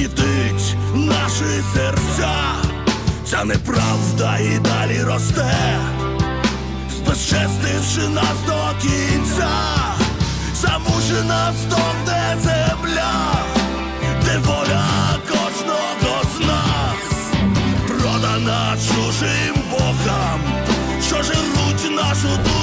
гнітить наші серця, ця неправда і далі росте, збезчестивши нас до кінця, замужена стогне земля, де воля кожного з нас, продана чужим богам, що жируть нашу душу.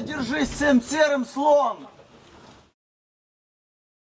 держись всем серым слон!